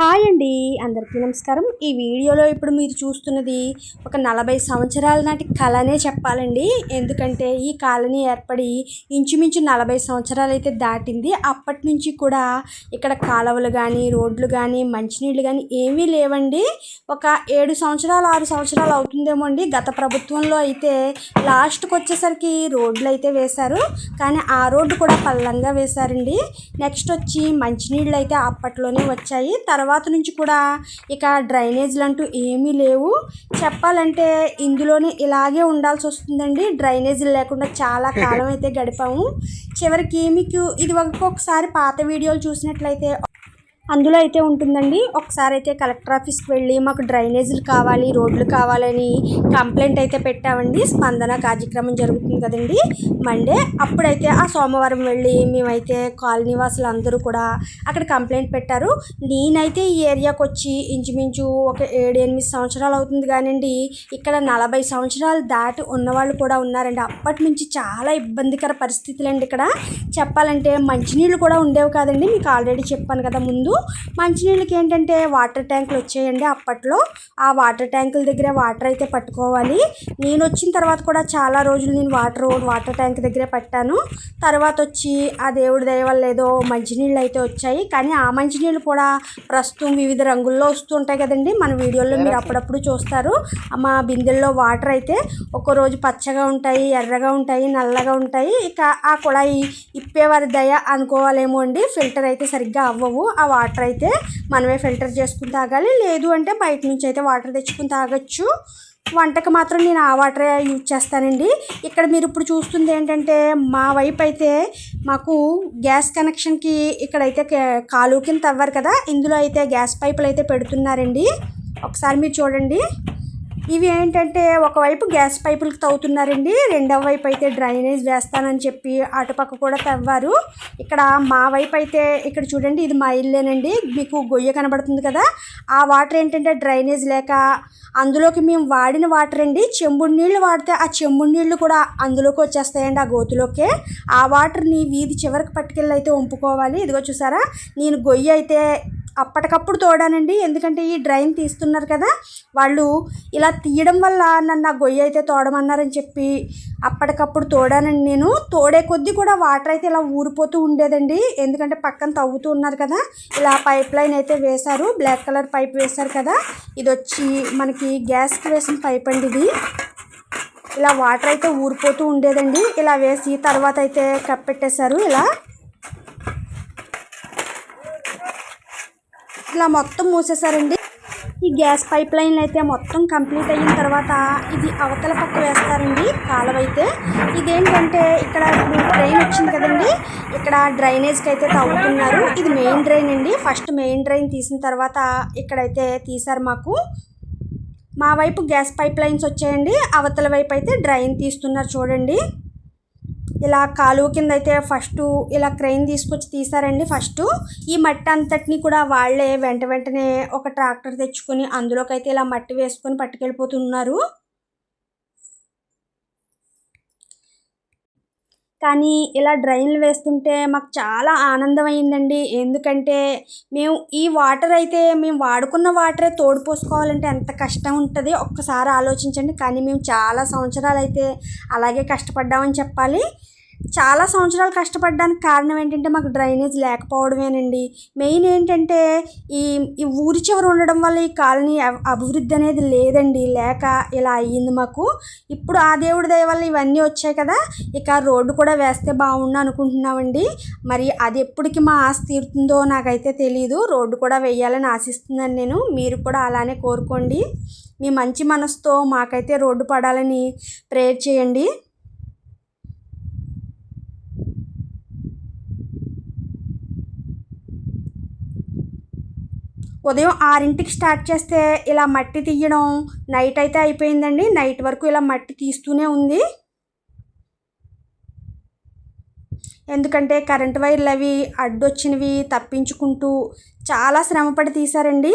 Hi అండి అందరికీ నమస్కారం. ఈ వీడియోలో ఇప్పుడు మీరు చూస్తున్నది ఒక నలభై సంవత్సరాల నాటి కళనే చెప్పాలండి. ఎందుకంటే ఈ కాలనీ ఏర్పడి ఇంచుమించు నలభై సంవత్సరాలు అయితే దాటింది. అప్పటి నుంచి కూడా ఇక్కడ కాలువలు కానీ రోడ్లు కానీ మంచినీళ్ళు కానీ ఏమీ లేవండి. ఒక ఏడు సంవత్సరాలు ఆరు సంవత్సరాలు అవుతుందేమో అండి. గత ప్రభుత్వంలో అయితే లాస్ట్కి వచ్చేసరికి రోడ్లు అయితే వేశారు. కానీ ఆ రోడ్డు కూడా పల్లంగా వేశారండి. నెక్స్ట్ వచ్చి మంచినీళ్ళు అయితే అప్పట్లోనే వచ్చాయి. తర్వాత నుంచి కూడా ఇక డ్రైనేజీలు అంటూ ఏమీ లేవు. చెప్పాలంటే ఇందులోనే ఇలాగే ఉండాల్సి వస్తుందండి. డ్రైనేజీలు లేకుండా చాలా కాలం అయితే గడిపాము. చివరికి మీకు ఇది ఒక్కొక్కసారి పాత వీడియోలు చూసినట్లయితే అందులో అయితే ఉంటుందండి ఒకసారి అయితే కలెక్టర్ ఆఫీస్కి వెళ్ళి మాకు డ్రైనేజీలు కావాలి రోడ్లు కావాలని కంప్లైంట్ అయితే పెట్టామండి. స్పందన కార్యక్రమం జరుగుతుంది కదండి. మండే అప్పుడైతే ఆ సోమవారం వెళ్ళి మేమైతే కాలనీ వాసులు అందరూ కూడా అక్కడ కంప్లైంట్ పెట్టారు. నేనైతే ఈ ఏరియాకి వచ్చి ఇంచుమించు ఒక ఏడు ఎనిమిది సంవత్సరాలు అవుతుంది కానివ్వండి ఇక్కడ నలభై సంవత్సరాలు దాటి ఉన్నవాళ్ళు కూడా ఉన్నారండి. అప్పటి నుంచి చాలా ఇబ్బందికర పరిస్థితులండి ఇక్కడ. చెప్పాలంటే మంచినీళ్ళు కూడా ఉండేవి కాదండి. మీకు ఆల్రెడీ చెప్పాను కదా ముందు. మంచినీళ్ళకి ఏంటంటే వాటర్ ట్యాంకులు వచ్చాయండి అప్పట్లో. ఆ వాటర్ ట్యాంకుల దగ్గర వాటర్ అయితే పట్టుకోవాలి. నేను వచ్చిన తర్వాత కూడా చాలా రోజులు నేను వాటర్ వాటర్ ట్యాంక్ దగ్గరే పట్టాను. తర్వాత వచ్చి ఆ దేవుడి దయ వల్ల ఏదో మంచినీళ్ళు అయితే వచ్చాయి. కానీ ఆ మంచినీళ్ళు కూడా ప్రస్తుతం వివిధ రంగుల్లో వస్తుంటాయి కదండి. మన వీడియోలో మీరు అప్పుడప్పుడు చూస్తారు. మా బిందెల్లో వాటర్ అయితే ఒక రోజు పచ్చగా ఉంటాయి ఎర్రగా ఉంటాయి నల్లగా ఉంటాయి. ఇక ఆ కుళాయి ఇప్పేవారి దయ అనుకోవాలేమో అండి. ఫిల్టర్ అయితే సరిగ్గా అవ్వవు. ఆ వాటర్ అయితే మనమే ఫిల్టర్ చేసుకుని తాగాలి. లేదు అంటే బయట నుంచి అయితే వాటర్ తెచ్చుకుని తాగొచ్చు. వంటకు మాత్రం నేను ఆ వాటరే యూజ్ చేస్తానండి. ఇక్కడ మీరు ఇప్పుడు చూస్తుంది ఏంటంటే మా వైపు అయితే మాకు గ్యాస్ కనెక్షన్కి ఇక్కడైతే కే- కాలువ కింద తవ్వారు కదా. ఇందులో అయితే గ్యాస్ పైపులు అయితే పెడుతున్నారండి. ఒకసారి మీరు చూడండి. ఇవి ఏంటంటే ఒకవైపు గ్యాస్ పైపులకు తవ్వుతున్నారండి రెండవ వైపు అయితే డ్రైనేజ్ వేస్తానని చెప్పి అటుపక్క కూడా తవ్వారు. ఇక్కడ మా వైపు అయితే ఇక్కడ చూడండి ఇది మా ఇల్లేనండి. మీకు గొయ్య కనబడుతుంది కదా ఆ వాటర్ ఏంటంటే డ్రైనేజ్ లేక అందులోకి మేము వాడిన వాటర్ అండి. చెంబుడు నీళ్ళు వాడితే ఆ చెంబుడు నీళ్ళు కూడా అందులోకి వచ్చేస్తాయండి ఆ గోతులోకే. ఆ వాటర్ని వీధి చివరికి పట్టుకెళ్ళి అయితే వంపుకోవాలి. ఇదిగో చూసారా నేను గొయ్యి అయితే అప్పటికప్పుడు తోడానండి. ఎందుకంటే ఈ డ్రైన్ తీస్తున్నారు కదా వాళ్ళు ఇలా తీయడం వల్ల నన్ను ఆ గొయ్యి అయితే తోడమన్నారని చెప్పి అప్పటికప్పుడు తోడానండి నేను. తోడే కొద్దీ కూడా వాటర్ అయితే ఇలా ఊరిపోతూ ఉండేదండి. ఎందుకంటే పక్కన తవ్వుతూ ఉన్నారు కదా ఇలా పైప్ లైన్ అయితే వేశారు. బ్లాక్ కలర్ పైప్ వేశారు కదా ఇది వచ్చి మనకి గ్యాస్కి వేసిన పైప్ అండి ఇది. ఇలా వాటర్ అయితే ఊరిపోతూ ఉండేదండి. ఇలా వేసి తర్వాత అయితే కప్పెట్టేశారు ఇలా. ఇలా మొత్తం మూసేశారండి. ఈ గ్యాస్ పైప్ లైన్లు అయితే మొత్తం కంప్లీట్ అయిన తర్వాత ఇది అవతల పక్క వేస్తారండి కాలువ అయితే ఇదేంటంటే ఇక్కడ ఇప్పుడు డ్రైన్ వచ్చింది కదండి. ఇక్కడ డ్రైనేజ్కి అయితే తవ్వుతున్నారు. ఇది మెయిన్ డ్రైన్ అండి. ఫస్ట్ మెయిన్ డ్రైన్ తీసిన తర్వాత ఇక్కడైతే తీశారు మాకు. మా వైపు గ్యాస్ పైప్ లైన్స్ వచ్చాయండి. అవతల వైపు అయితే డ్రైన్ తీస్తున్నారు చూడండి. ఇలా కాలువ కింద అయితే ఫస్ట్ ఇలా క్రెయిన్ తీసుకొచ్చి తీసారండి ఫస్ట్ ఈ మట్టి అంతటిని కూడా వాళ్ళే వెంట వెంటనే ఒక ట్రాక్టర్ తెచ్చుకొని అందులోకి అయితే ఇలా మట్టి వేసుకొని పట్టుకెళ్ళిపోతున్నారు. కానీ ఇలా డ్రైన్లు వేస్తుంటే మాకు చాలా ఆనందం అయిందండి ఎందుకంటే మేము ఈ వాటర్ అయితే మేము వాడుకున్న వాటరే తోడు పోసుకోవాలంటే ఎంత కష్టం ఉంటుంది? ఒక్కసారి ఆలోచించండి. కానీ మేము చాలా సంవత్సరాలు అయితే అలాగే కష్టపడ్డామని చెప్పాలి. చాలా సంవత్సరాలు కష్టపడడానికి కారణం ఏంటంటే మాకు డ్రైనేజ్ లేకపోవడమేనండి. మెయిన్ ఏంటంటే ఈ ఈ ఊరి చివర ఉండడం వల్ల ఈ కాలనీ అభివృద్ధి అనేది లేదండి. లేక ఇలా అయ్యింది మాకు. ఇప్పుడు ఆ దేవుడి దయ వల్ల ఇవన్నీ వచ్చాయి కదా ఇక రోడ్డు కూడా వేస్తే బాగుండు అనుకుంటున్నామండి. మరి అది ఎప్పటికి మా ఆశ తీరుతుందో నాకైతే తెలియదు రోడ్డు కూడా వేయాలని ఆశిస్తున్నాను నేను. మీరు కూడా అలానే కోరుకోండి. మీ మంచి మనసుతో మాకైతే రోడ్డు పడాలని ప్రేయర్ చేయండి. ఉదయం ఆరింటికి స్టార్ట్ చేస్తే ఇలా మట్టి తీయడం నైట్ అయితే అయిపోయిందండి. నైట్ వరకు ఇలా మట్టి తీస్తూనే ఉంది. ఎందుకంటే కరెంట్ వైర్లు అవి అడ్డొచ్చినవి తప్పించుకుంటూ చాలా శ్రమపడి తీశారండి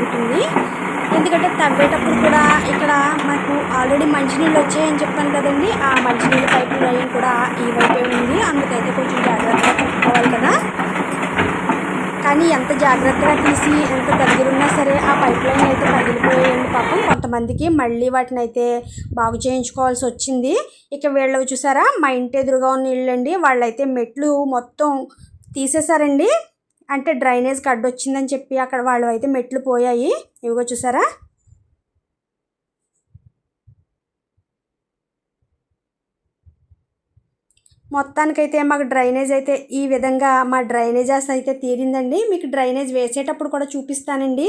ఉంటుంది ఎందుకంటే తవ్వేటప్పుడు కూడా ఇక్కడ మనకు ఆల్రెడీ మంచినీళ్ళు వచ్చాయని చెప్పాను కదండి. ఆ మంచినీళ్ళ పైపు లైన్ కూడా ఈ వైపే ఉంది. అందుకైతే కొంచెం జాగ్రత్తగా పెట్టుకోవాలి కదా. కానీ ఎంత జాగ్రత్తగా తీసి ఎంత దగ్గరున్నా సరే ఆ పైప్ లైన్ అయితే పగిలిపోయాయండి పాపం. కొంతమందికి మళ్ళీ వాటిని అయితే బాగు చేయించుకోవాల్సి వచ్చింది. ఇక వీళ్ళు చూసారా? మా ఇంటి ఎదురుగా ఉన్న ఇళ్ళండి. వాళ్ళైతే మెట్లు మొత్తం తీసేశారండి. అంటే డ్రైనేజ్ గడ్డొచ్చిందని చెప్పి అక్కడ వాళ్ళు అయితే మెట్లు పోయాయి. ఇవిగో చూసారా? మొత్తానికైతే మాకు డ్రైనేజ్ అయితే ఈ విధంగా మా డ్రైనేజెస్ అయితే తీరిందండి. మీకు డ్రైనేజ్ వేసేటప్పుడు కూడా చూపిస్తానండి.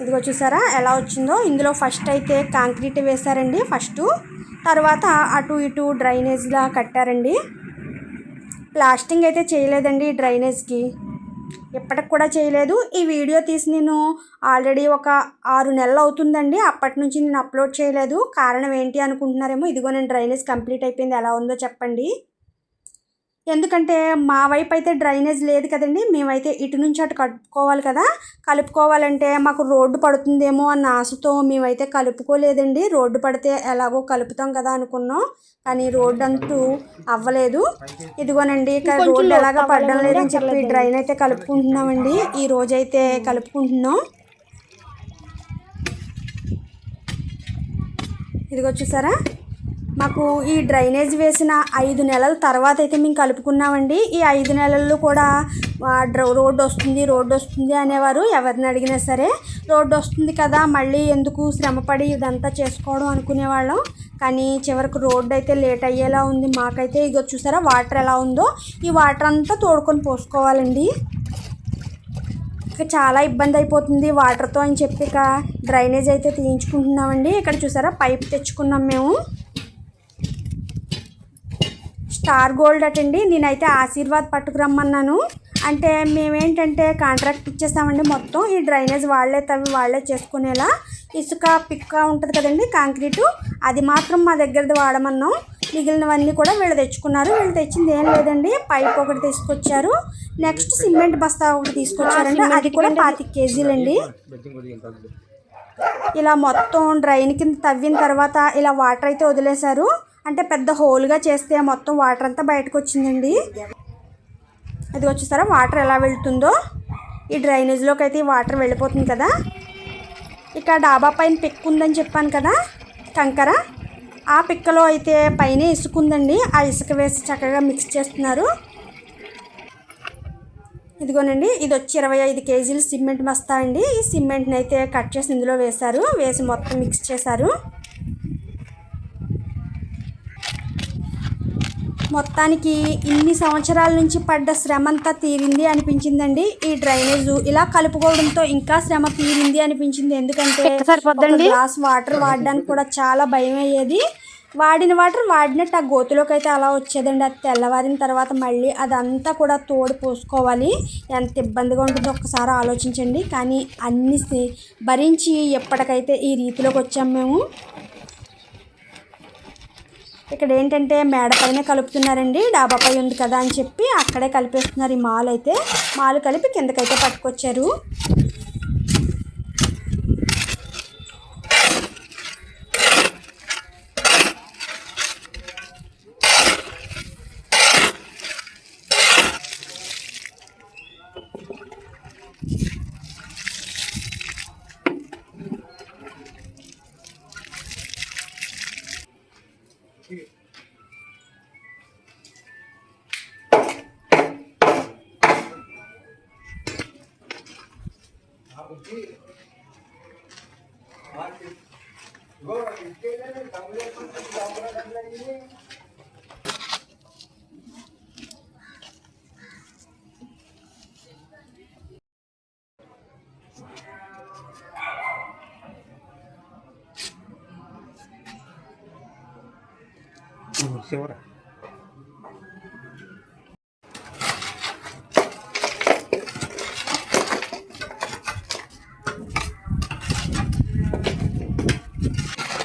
ఇదిగో చూసారా ఎలా వచ్చిందో? ఇందులో ఫస్ట్ అయితే కాంక్రీట్ వేశారండి ఫస్ట్ తర్వాత అటు ఇటు డ్రైనేజ్లా కట్టారండి. ప్లాస్టింగ్ అయితే చేయలేదండి డ్రైనేజ్కి. ఇప్పటికి కూడా చేయలేదు. ఈ వీడియో తీసి నేను ఆల్రెడీ ఒక ఆరు నెలలు అవుతుందండి. అప్పటి నుంచి నేను అప్లోడ్ చేయలేదు. కారణం ఏంటి అనుకుంటున్నారేమో ఇదిగో నేను డ్రైనేజ్ కంప్లీట్ అయిపోయింది. ఎలా ఉందో చెప్పండి. ఎందుకంటే మా వైపు అయితే డ్రైనేజ్ లేదు కదండి. మేమైతే ఇటు నుంచి అటు కలుపుకోవాలి కదా. కలుపుకోవాలంటే మాకు రోడ్డు పడుతుందేమో అన్న ఆశతో మేమైతే కలుపుకోలేదండి. రోడ్డు పడితే ఎలాగో కలుపుతాం కదా అనుకున్నాం. కానీ రోడ్డు అంటూ అవ్వలేదు. ఇదిగోనండి ఇక్కడ రోడ్డు ఎలాగ పడడం లేదని చెప్పి డ్రైన్ అయితే కలుపుకుంటున్నామండి. ఈ రోజైతే కలుపుకుంటున్నాం. ఇదిగో చూసారా? మాకు ఈ డ్రైనేజ్ వేసిన ఐదు నెలల తర్వాత అయితే మేము కలుపుకున్నామండి. ఈ ఐదు నెలల్లో కూడా రోడ్డు వస్తుంది రోడ్డు వస్తుంది అనేవారు ఎవరిని అడిగినా సరే రోడ్డు వస్తుంది కదా మళ్ళీ ఎందుకు శ్రమపడి ఇదంతా చేసుకోవడం అనుకునేవాళ్ళం. కానీ చివరికి రోడ్డు అయితే లేట్ అయ్యేలా ఉంది. మాకైతే ఇగో చూసారా వాటర్ ఎలా ఉందో ఈ వాటర్ అంతా తోడుకొని పోసుకోవాలండి. ఇక చాలా ఇబ్బంది అయిపోతుంది. వాటర్తో అని చెప్పి ఇక డ్రైనేజ్ అయితే తీయించుకుంటున్నామండి. ఇక్కడ చూసారా పైప్ తెచ్చుకున్నాం మేము. స్టార్ గోల్డ్ అటండి నేనైతే ఆశీర్వాద్ పట్టుకురమ్మన్నాను అంటే మేమేంటంటే కాంట్రాక్ట్ ఇచ్చేస్తామండి మొత్తం. ఈ డ్రైనేజ్ వాళ్ళే తవ్వి వాళ్ళే చేసుకునేలా ఇసుక పిక్క ఉంటుంది కదండి కాంక్రీటు. అది మాత్రం మా దగ్గరది వాడమన్నాం. మిగిలినవన్నీ కూడా వీళ్ళు తెచ్చుకున్నారు. వీళ్ళు తెచ్చింది ఏం లేదండి. పైప్ ఒకటి తీసుకొచ్చారు. నెక్స్ట్ సిమెంట్ బస్తా ఒకటి తీసుకొచ్చారండి. అది కూడా పాతిక కేజీలండి. ఇలా మొత్తం డ్రైన్ కింద తవ్విన తర్వాత ఇలా వాటర్ అయితే వదిలేశారు. అంటే పెద్ద హోల్గా చేస్తే మొత్తం వాటర్ అంతా బయటకు వచ్చిందండి అది వచ్చేసారా వాటర్ ఎలా వెళ్తుందో? ఈ డ్రైనేజ్లోకి అయితే ఈ వాటర్ వెళ్ళిపోతుంది కదా. ఇక డాబా పైన పిక్ ఉందని చెప్పాను కదా కంకర. ఆ పిక్కలో అయితే పైన ఇసుక ఉందండి. ఆ ఇసుక వేసి చక్కగా మిక్స్ చేస్తున్నారు. ఇదిగోనండి ఇది వచ్చి ఇరవై ఐదు కేజీలు సిమెంట్ బస్తా అండి. ఈ సిమెంట్ని అయితే కట్ చేసి ఇందులో వేశారు. వేసి మొత్తం మిక్స్ చేశారు. మొత్తానికి ఇన్ని సంవత్సరాల నుంచి పడ్డ శ్రమ అంతా తీరింది అనిపించిందండి ఈ డ్రైనేజ్. ఇలా కలుపుకోవడంతో ఇంకా శ్రమ తీరింది అనిపించింది. ఎందుకంటే గ్లాస్ వాటర్ వాడడానికి కూడా చాలా భయం అయ్యేది. వాడిన వాటర్ వాడినట్టు ఆ గోతులోకి అయితే అలా వచ్చేదండి. అది తెల్లవారిన తర్వాత మళ్ళీ అదంతా కూడా తోడు పోసుకోవాలి. ఎంత ఇబ్బందిగా ఉంటుందో ఒక్కసారి ఆలోచించండి. కానీ అన్ని భరించి ఎప్పటికైతే ఈ రీతిలోకి వచ్చాం మేము ఇక్కడ ఏంటంటే మేడ పైన కలుపుతున్నారండి డాబా పై ఉంది కదా అని చెప్పి అక్కడే కలిపేస్తున్నారు ఈ మాల్ అయితే. మాలు కలిపి కిందకైతే పట్టుకొచ్చారు. ठीक है Thank you. శివరా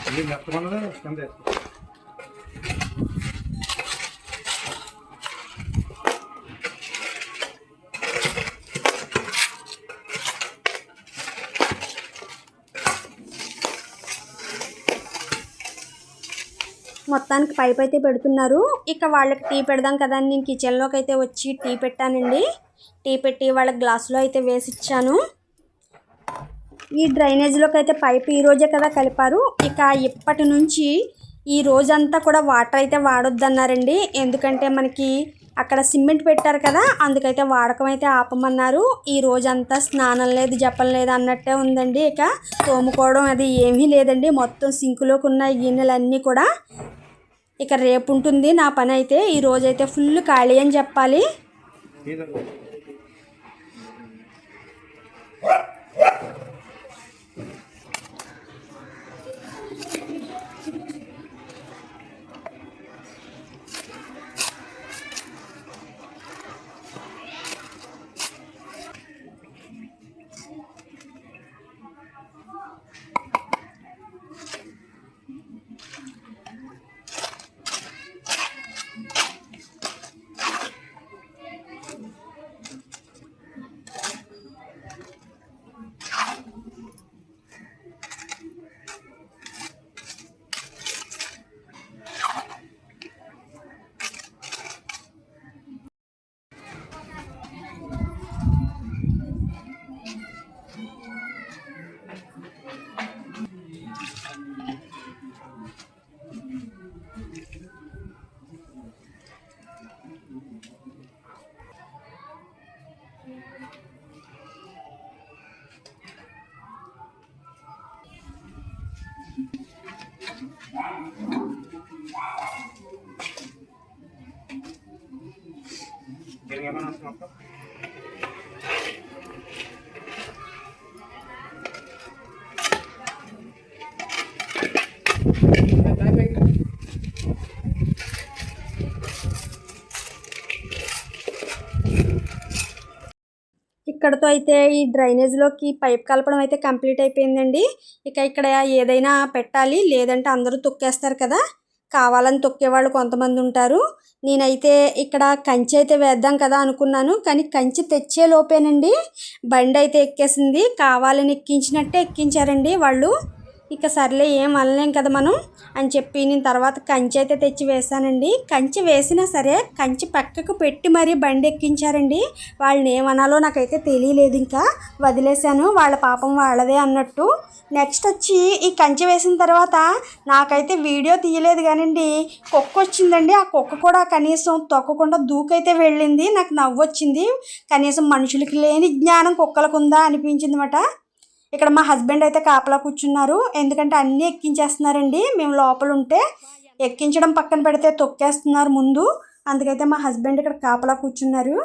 ఇది మెత్తకున్నది కింద వేసుకో. మొత్తానికి పైప్ అయితే పెడుతున్నారు. ఇక వాళ్ళకి టీ పెడదాం కదా అని నేను కిచెన్లోకి అయితే వచ్చి టీ పెట్టానండి. టీ పెట్టి వాళ్ళకి గ్లాసులో అయితే వేసి ఇచ్చాను ఈ డ్రైనేజ్లోకి అయితే పైప్ ఈ రోజే కదా కలిపారు. ఇక ఇప్పటి నుంచి ఈ రోజంతా కూడా వాటర్ అయితే వాడొద్దన్నారండి. ఎందుకంటే మనకి అక్కడ సిమెంట్ పెట్టారు కదా అందుకైతే వాడకం అయితే ఆపమన్నారు. ఈ రోజంతా స్నానం లేదు జపం లేదు అన్నట్టే ఉందండి ఇక. తోముకోవడం అది ఏమీ లేదండి. మొత్తం సింకులోకి ఉన్న గిన్నెలన్నీ కూడా ఇక రేపు ఉంటుంది నా పని అయితే ఈ ఫుల్ ఖాళీ అని చెప్పాలి. ఇక్కడతో అయితే ఈ డ్రైనేజ్లోకి పైప్ కలపడం అయితే కంప్లీట్ అయిపోయిందండి. ఇక ఇక్కడ ఏదైనా పెట్టాలి లేదంటే అందరూ తొక్కేస్తారు కదా. కావాలని తొక్కేవాళ్ళు కొంతమంది ఉంటారు. నేనైతే ఇక్కడ కంచి అయితే వేద్దాం కదా అనుకున్నాను. కానీ కంచి తెచ్చే లోపేనండి. బండి అయితే ఎక్కేసింది. కావాలని ఎక్కించినట్టే ఎక్కించారండి వాళ్ళు. ఇక సర్లే ఏం అనలేం కదా మనం? అని చెప్పి నేను తర్వాత కంచె అయితే తెచ్చి వేశానండి. కంచి వేసినా సరే కంచి పక్కకు పెట్టి మరీ బండి ఎక్కించారండి. వాళ్ళని ఏమనాలో నాకైతే తెలియలేదు ఇంకా. వదిలేశాను వాళ్ళ పాపం వాళ్ళదే అన్నట్టు. నెక్స్ట్ వచ్చి ఈ కంచి వేసిన తర్వాత నాకైతే వీడియో తీయలేదు కానండి. కుక్క వచ్చిందండి. ఆ కుక్క కూడా కనీసం తొక్కకుండా దూకైతే వెళ్ళింది. నాకు నవ్వు వచ్చింది కనీసం మనుషులకి లేని జ్ఞానం కుక్కలకు ఉందా అనిపించింది అనమాట ఇక్కడ మా హస్బెండ్ అయితే కాపలా కూర్చున్నారు. ఎందుకంటే అన్నీ ఎక్కించేస్తున్నారండి. మేము లోపల ఉంటే ఎక్కించడం పక్కన పెడితే తొక్కేస్తున్నారు ముందు. అందుకైతే మా హస్బెండ్ ఇక్కడ కాపలా కూర్చున్నారు.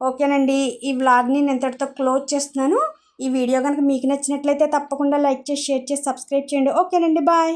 ఓకేనండి. ఈ వ్లాగ్ని నేను ఇంతటితో క్లోజ్ చేస్తున్నాను. ఈ వీడియో కనుక మీకు నచ్చినట్లయితే తప్పకుండా లైక్ చేసి షేర్ చేసి సబ్స్క్రైబ్ చేయండి. ఓకేనండి. బాయ్.